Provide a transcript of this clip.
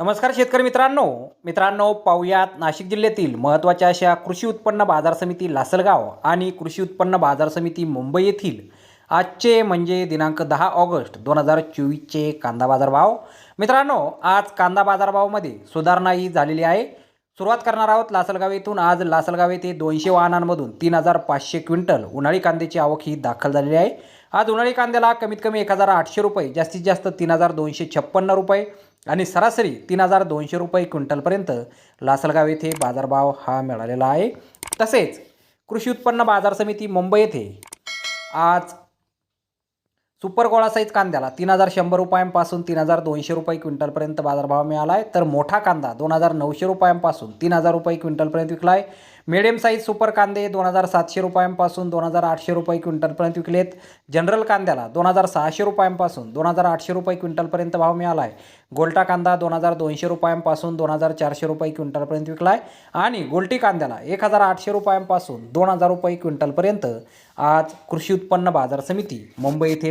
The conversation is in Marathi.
नमस्कार शेतकरी मित्रांनो. मित्रांनो पाहुयात नाशिक जिल्ह्यातील महत्त्वाच्या अशा कृषी उत्पन्न बाजार समिती लासलगाव आणि कृषी उत्पन्न बाजार समिती मुंबई येथील आजचे म्हणजे दिनांक दहा ऑगस्ट दोन हजार चोवीसचे कांदा बाजारभाव. मित्रांनो आज कांदा बाजारभावामध्ये सुधारणा ही झालेली आहे. सुरुवात करणार आहोत लासलगाव येथून. आज लासलगाव येथे दोनशे वाहनांमधून तीन हजार पाचशे क्विंटल उन्हाळी कांद्याची आवक ही दाखल झालेली आहे. आज उन्हाळी कांद्याला कमीत कमी एक हजार आठशे रुपये जास्तीत जास्त तीन हजार दोनशे छप्पन्न रुपये आणि सरासरी तीन हजार दोनशे रुपये क्विंटलपर्यंत लासलगाव येथे बाजारभाव हा मिळालेला आहे. तसेच कृषी उत्पन्न बाजार समिती मुंबई येथे आज सुपर गोळा साईज कांद्याला तीन हजार शंभर रुपयांपासून तीन हजार दोनशे रुपये क्विंटलपर्यंत बाजारभाव मिळाला आहे तर मोठा कांदा दोन हजार नऊशे रुपयांपासून तीन हजार रुपये क्विंटलपर्यंत विकला आहे मिडियम साईज सुपर कांदे दोन हजार सातशे रुपयांपासून दोन हजार आठशे रुपये क्विंटलपर्यंत विकलेत. जनरल कांद्याला दोन हजार सहाशे रुपयांपासून दोन हजार आठशे रुपये क्विंटलपर्यंत भाव मिळाला आहे गोल्टा कांदा दोन हजार दोनशे रुपयांपासून दोन हजार चारशे रुपये क्विंटलपर्यंत विकला आहे आणि गोल्टी कांद्याला एक हजार आठशे रुपयांपासून दोन हजार रुपये क्विंटलपर्यंत आज कृषी उत्पन्न बाजार समिती मुंबई येथे